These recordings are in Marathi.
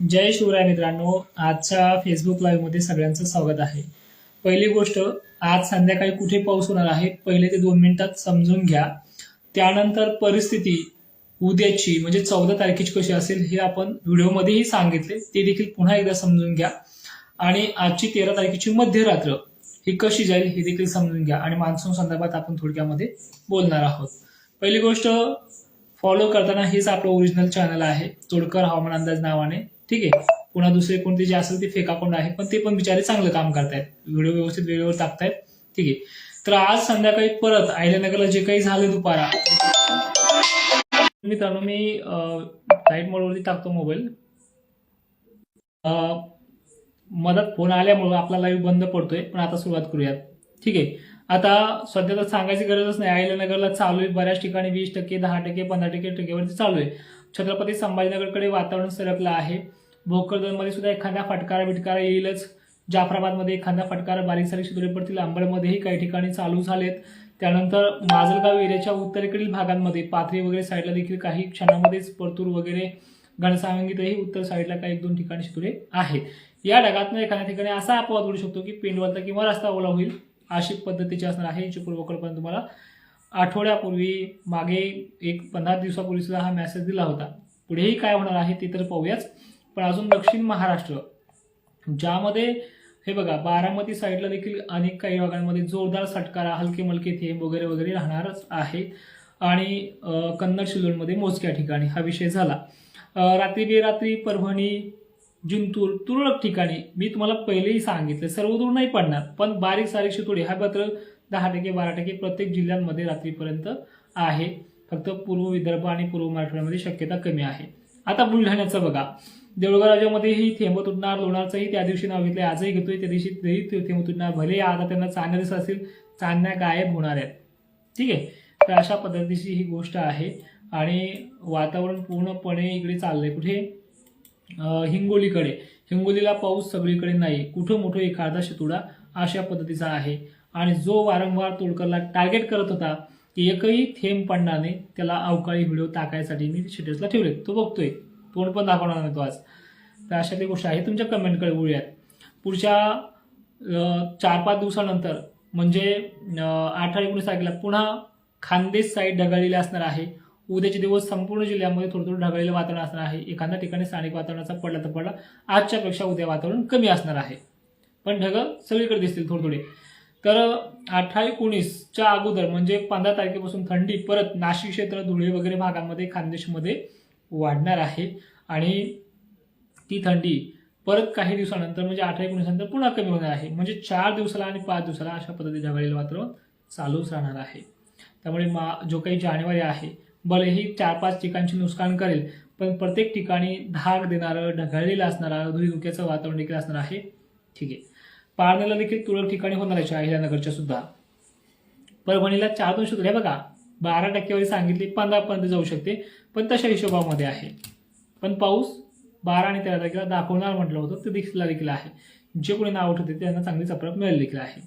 जय शिवराय मित्रांनो आजच्या फेसबुक लाईव्हमध्ये सगळ्यांचं स्वागत आहे. पहिली गोष्ट आज संध्याकाळी कुठे पाऊस होणार आहे पहिले ते दोन मिनिटात समजून घ्या. त्यानंतर परिस्थिती उद्याची म्हणजे चौदा तारखेची कशी असेल हे आपण व्हिडिओमध्येही सांगितले ते देखील पुन्हा एकदा समजून घ्या. आणि आजची तेरा तारखेची मध्यरात्र ही कशी जाईल हे देखील समजून घ्या. आणि मान्सून संदर्भात आपण थोडक्यामध्ये बोलणार आहोत. पहिली गोष्ट फॉलो करताना हेच आपलं ओरिजिनल चॅनल आहे तोडकर हवामान अंदाज नावाने. ठीक आहे. पुन्हा दुसरे कोणते जे असेल ते फेक अकाउंट आहे पण ते पण बिचारे चांगलं काम करतायत. व्हिडिओ व्यवस्थित वेळेवर टाकतायत. ठीक आहे. तर आज संध्याकाळी परत आयल्यानगरला जे काही झालं दुपारा मित्रांनो मी लाइट मोडवरती टाकतो मोबाईल मदत फोन आल्यामुळं आपला लाईव्ह बंद पडतोय पण आता सुरुवात करूयात. ठीक आहे. आता सध्या तर सांगायची गरजच नाही. आयल्यानगरला चालू आहे बऱ्याच ठिकाणी वीस टक्के दहा टक्के पंधरा टक्के टक्केवरती चालू आहे. छत्रपती संभाजीनगरकडे वातावरण सरकलं आहे. भोकरदनमध्ये सुद्धा एखादा फटकारा बिटकारा येईलच. जाफराबादमध्ये एखादा फटकारा बारीक सारीक शिदोरे पडतील अंबडमध्येही काही ठिकाणी चालू झालेत. त्यानंतर माजलगाव एरियाच्या उत्तरेकडील भागांमध्ये पाथरी वगैरे साईडला देखील काही क्षणामध्येच परतूर वगैरे घनसावंगीतही उत्तर साईडला काही एक दोन ठिकाणी शिदुरे आहेत. या ढगातनं एखाद्या ठिकाणी असा अपवाद घडू शकतो की पेंडवलता किंवा रस्ता ओला होईल अशी पद्धतीची असणार आहे याची पूर्वकल्पना तुम्हाला आठवड्यापूर्वी मागे एक पंधरा दिवसापूर्वी सुद्धा हा मेसेज दिला होता. पुढेही काय होणार आहे ते तर पाहूयाच. पण अजून दक्षिण महाराष्ट्र ज्यामध्ये हे बघा बारामती साईडला देखील अनेक काही भागांमध्ये जोरदार सटकारा हलके मलके थेंब वगैरे वगैरे राहणारच आहे. आणि कन्नड शिलोडमध्ये मोजक्या ठिकाणी हा विषय झाला. रात्री बेरात्री परभणी जिंतूर तुरळक ठिकाणी मी तुम्हाला पहिलेही सांगितलं सर्व दूर नाही पडणार पण बारीक सारीक शितोडी हा मात्र दहा टक्के बारा टक्के प्रत्येक जिल्ह्यांमध्ये रात्रीपर्यंत आहे. फक्त पूर्व विदर्भ आणि पूर्व मराठवाड्यामध्ये शक्यता कमी आहे. आता बुलढाण्याचं बघा. देऊळगावराजामध्येही थेंब तुटणार लोणारचंही त्या दिवशी नाव घेतलंय. आजही घेतोय त्या दिवशी तरी ते थेंब तुटणार. भले आता त्यांना चांदण्या दिसत असेल चांदण्या गायब होणार आहेत. ठीक आहे? तर अशा पद्धतीची ही गोष्ट आहे. आणि वातावरण पूर्णपणे इकडे चाललंय. कुठे? हिंगोलीकडे. हिंगोलीला पाऊस सगळीकडे नाही. कुठं मोठं एखादा शितुडा अशा पद्धतीचा आहे. आणि जो वारंवार तोडकरला टार्गेट करत होता की एकही थेंब पडणार नाही. त्याला अवकाळी व्हिडिओ टाकायसाठी मी स्टेटसला ठेवले तो बघतोय. तोंड पण दाखवणार नाही तो आज. तर अशा ते गोष्ट आहे तुमच्या कमेंटकडे बोलूयात. पुढच्या चार पाच दिवसानंतर म्हणजे अठरा एकोणीस तारखेला पुन्हा खानदेश साईड ढगाळलेले असणार आहे. उद्याचे दिवस संपूर्ण जिल्ह्यामध्ये थोडं थोडं ढगाळलेलं वातावरण असणार आहे. एखाद्या ठिकाणी स्थानिक वातावरणाचा पडला तर पडला. आजच्यापेक्षा उद्या वातावरण कमी असणार आहे. पण ढग सगळीकडे दिसतील थोडे थोडे तर अठरा एकोणीसच्या अगोदर म्हणजे पंधरा तारखेपासून थंडी परत नाशिक क्षेत्र धुळे वगैरे भागामध्ये खानदेशमध्ये वाढणार आहे. आणि ती थंडी परत काही दिवसानंतर म्हणजे अठरा एकोणीस नंतर पुन्हा कमी होणार आहे. म्हणजे चार दिवसाला आणि पाच दिवसाला अशा पद्धतीच्या वेळेला वातावरण चालूच राहणार आहे. त्यामुळे मा जो काही जानेवारी आहे भलेही चार पाच ठिकाणचे नुकसान करेल पण प्रत्येक ठिकाणी धाक देणारं ढगाळलेलं असणारं धुळीधुक्याचं वातावरण देखील असणार आहे. ठीक आहे. पारनेला देखील तुरळक ठिकाणी होणार आहे अहिल्यानगरच्या सुद्धा. परभणीला चार दोन शूत्र बघा बारा टक्केवारी सांगितली पंधरापर्यंत जाऊ शकते. पण तशा हिशोबामध्ये आहे. पण पाऊस बारा आणि तेरा तारखेला दाखवणार म्हटलं होतं ते देखील देखील आहे. जे कोणी नाव ठेवते त्यांना चांगली चपराक मिळेल देखील आहे.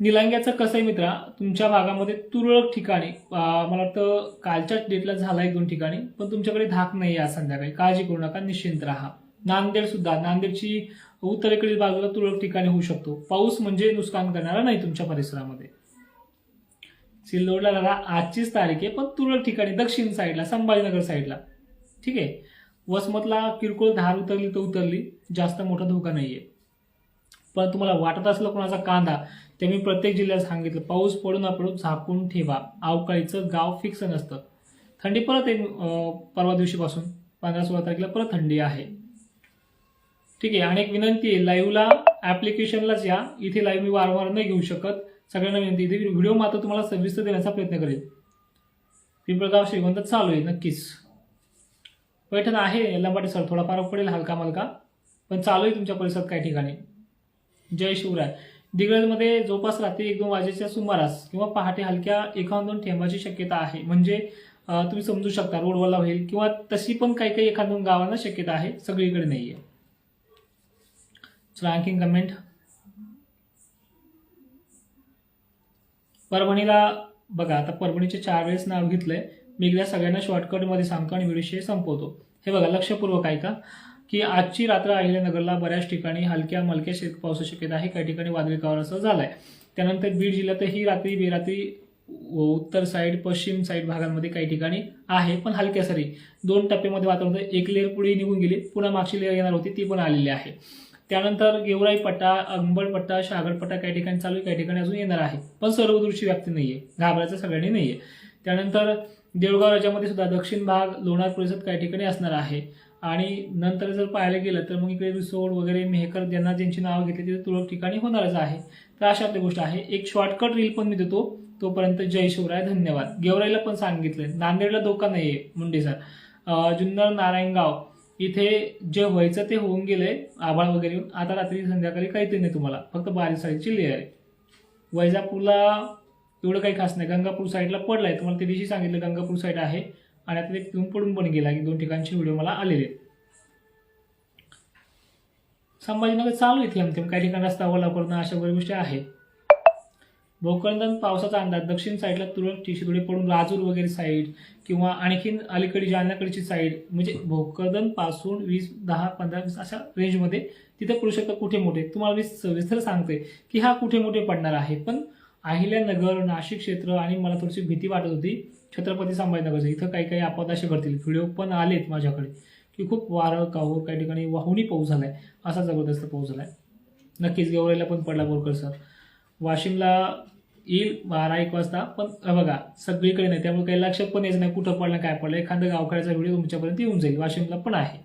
निलांग्याचं कसं आहे मित्रा तुमच्या भागामध्ये तुरळक ठिकाणी मला वाटतं कालच्या डेटला झाला एक दोन ठिकाणी पण तुमच्याकडे धाक नाही आहे संध्याकाळी. काळजी करू नका निश्चिंत राहा. नांदेड सुद्धा नांदेडची उत्तरेकडील बाजूला तुरळक ठिकाणी होऊ शकतो. पाऊस म्हणजे नुकसान करणारा नाही तुमच्या परिसरामध्ये. सिल्लोडला दादा आजचीच तारीख आहे पण तुरळक ठिकाणी दक्षिण साईडला संभाजीनगर साईडला. ठीक आहे? वसमतला किरकोळ धार उतरली तर उतरली जास्त मोठा धोका नाही आहे पण तुम्हाला वाटत असलं कोणाचा कांदा ते मी प्रत्येक जिल्ह्यात सांगितलं. पाऊस पडू ना पडू झाकून ठेवा. अवकाळीचं गाव फिक्स नसतं. थंडी परत एक परवा दिवशीपासून पंधरा सोळा तारखेला परत थंडी आहे. ठीक आहे? आणि एक विनंती आहे लाईव्हला ॲप्लिकेशनलाच या. इथे लाईव्ह मी वारंवार नाही घेऊ शकत. सगळ्यांना विनंती इथे व्हिडिओ मात्र तुम्हाला सविस्तर देण्याचा प्रयत्न करेल. पिंपळगाव श्रीगोंद चालू आहे नक्कीच. पैठण आहे लंबाटी सर थोडा पडेल हलका मलका. पण चालू आहे तुमच्या परिसरात काही ठिकाणी. जय शिवराय. दिग्रजमध्ये जवळपास रात्री एक दोन वाजेच्या सुमारास किंवा पहाटे हलक्या एखाद दोन थेंबाची शक्यता आहे. म्हणजे तुम्ही समजू शकता रोडवरला होईल किंवा तशी पण काही काही एखाद दोन गावांना शक्यता आहे. सगळीकडे नाहीये. चला आणखीन कमेंट परभणीला बघा आता परभणीचे चार वेळेस नाव घेतलंय. मी एकदा सगळ्यांना शॉर्टकटमध्ये सांगतो आणि व्हिडिओ संपवतो. हे बघा लक्षपूर्वक ऐका की आजची रात्र अहिल्यानगरला बऱ्याच ठिकाणी हलक्या मलक्या शेत पावसाची शक्यता आहे. काही ठिकाणी वादळी वावरासह झालाय. त्यानंतर बीड जिल्ह्यातही रात्री बेरात्री उत्तर साईड पश्चिम साईड भागांमध्ये काही ठिकाणी आहे पण हलक्या सरी. दोन टप्प्यामध्ये वातावरण एक लेअर पुढे निघून गेली. पुन्हा मागची लेअर येणार होती ती पण आलेली आहे. त्यानंतर गेवराई पट्टा अंबड पट्टा शागड पट्टा काही ठिकाणी चालू आहे काही ठिकाणी अजून येणार आहे. पण सर्वदूरची व्याप्ती नाहीये. घाबरायचं सगळ्यांनी नाहीये. त्यानंतर देवगाव राज्यामध्ये सुद्धा दक्षिण भाग लोणार परिसरात काही ठिकाणी असणार आहे. आणि नंतर जर पाहायला गेलं तर मग इकडे रिसोड वगैरे मेहकर ज्यांना ज्यांची नावं घेतली तिथे तुरळक ठिकाणी होणारच आहे. तर अशातली गोष्ट आहे. एक शॉर्टकट रील पण मी देतो. तोपर्यंत जय शिवराय. धन्यवाद. गेवराईला पण सांगितलंय. नांदेडला धोका नाहीये मुंडे सर जुन्नर नारायणगाव. इथे जे व्हायचं ते होऊन गेलंय आभाळ वगैरे येऊन. आता रात्री संध्याकाळी काहीतरी नाही तुम्हाला फक्त बारीक साईडची लेअर आहे. वैजापूरला एवढं काही खास नाही. गंगापूर साईडला पडलाय. तुम्हाला त्या दिवशी सांगितलं गंगापूर साईड आहे. आणि आता एक तिथून पडून पण गेला. की दोन ठिकाणचे व्हिडिओ मला आलेले आहेत. संभाजीनगर चालू आहे थेंब काही ठिकाणी रस्ता ओला करणं अशा बऱ्याच गोष्टी आहेत. भोकरदन पावसाचा अंदाज दक्षिण साईडला तुरळक ठिशी पडून राजूर वगैरे साईड किंवा आणखीन अलीकडे जालन्याकडची साईड म्हणजे भोकरदनपासून वीस दहा पंधरा वीस अशा रेंजमध्ये तिथे पडू शकतं कुठे मोठे? तुम्हाला मी सविस्तर सांगते की हा कुठे मोठे पडणार आहे. पण अहिल्यानगर नाशिक क्षेत्र आणि मला थोडीशी भीती वाटत होती छत्रपती संभाजीनगरचं. इथं काही काही आपद असे घडतील. व्हिडिओ पण आलेत माझ्याकडे की खूप वारं काहूर काही ठिकाणी वाहुनी पाऊस झालाय. असा जबरदस्त पाऊस झालाय. नक्कीच गेवरेला पण पडला बोरकर सर. वाशिमला येईल बारा एक वाजता. पण बघा सगळीकडे नाही. त्यामुळे काही लक्षात पण यायचं नाही कुठं पडलं काय पडलं. एखादा गावखेड्याचा व्हिडिओ तुमच्यापर्यंत येऊन जाईल. वाशिमला पण आहे.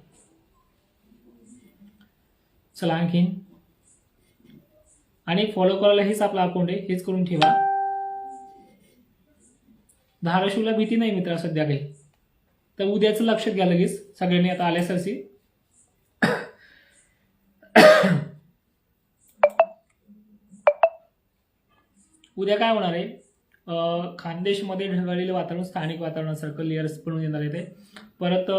चला आणखीन. आणि फॉलो करायला हेच आपला अकाउंट आहे. हेच करून ठेवा. धाराशिवला भीती नाही मित्रा सध्या काही. तर उद्याचं लक्षात घ्या लगेच. सगळ्यांनी आता आल्यासारखी. उद्या काय होणार आहे? खानदेशमध्ये ढगाळलेलं वातावरण स्थानिक वातावरणासारखं लेअर्स बनून येणार आहे ते परत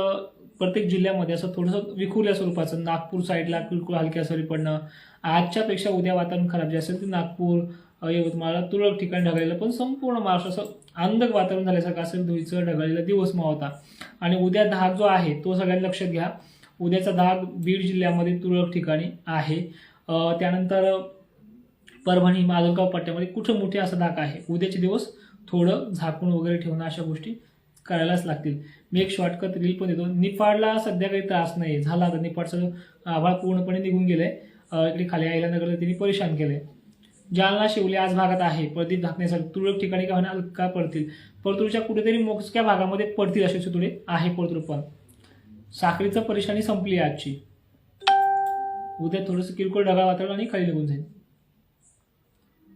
प्रत्येक जिल्ह्यामध्ये असं थोडंसं विखुरल्या स्वरूपाचं नागपूर साईडला बिलकुल हलक्या सरी पडणं आजच्यापेक्षा उद्या वातावरण खराब जे असेल ते नागपूर यवतमाळ यवतमाळला तुरळक ठिकाणी ढगाळलेलं पण संपूर्ण महाराष्ट्र असं अंधक वातावरण झाल्यासारखं असेल धुळीचं ढगाळलेला दिवस मावता आणि उद्या धाग जो आहे तो सगळ्यांनी लक्षात घ्या. उद्याचा धाग बीड जिल्ह्यामध्ये तुरळक ठिकाणी आहे. त्यानंतर परभणी माजलगाव पट्ट्यामध्ये कुठं मोठे असा धाक आहे? उद्याचे दिवस थोडं झाकून वगैरे ठेवणं अशा गोष्टी करायलाच लागतील. मी एक शॉर्टकट रील पण देतो. निफाडला सध्या काही त्रास नाही. झाला आता निफाडचं आभाळ पूर्णपणे निघून गेलंय. इकडे खाली आयला नगरला त्यांनी परेशान केलंय. जालना शिवले आज भागात आहे. प्रदीप झाकण्यासाठी तुरळक ठिकाणी का होणार हलका पडतील. परतूरच्या कुठेतरी मोजक्या भागामध्ये पडतील असे तुडे आहे परतूर पण. साखरेचं परेशानी संपली आहे आजची. उद्या थोडंसं किरकोळ ढगाळ वातावरण आणि खाली निघून जाईल.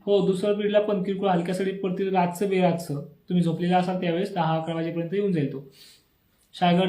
हो दुसऱ्या पिरियडला पण किरकोळ हलक्यासाठी पडतील रातचं बेरातचं. तुम्ही झोपलेला असाल त्यावेळेस दहा अकरा वाजेपर्यंत येऊन जाईल तो. शाळगड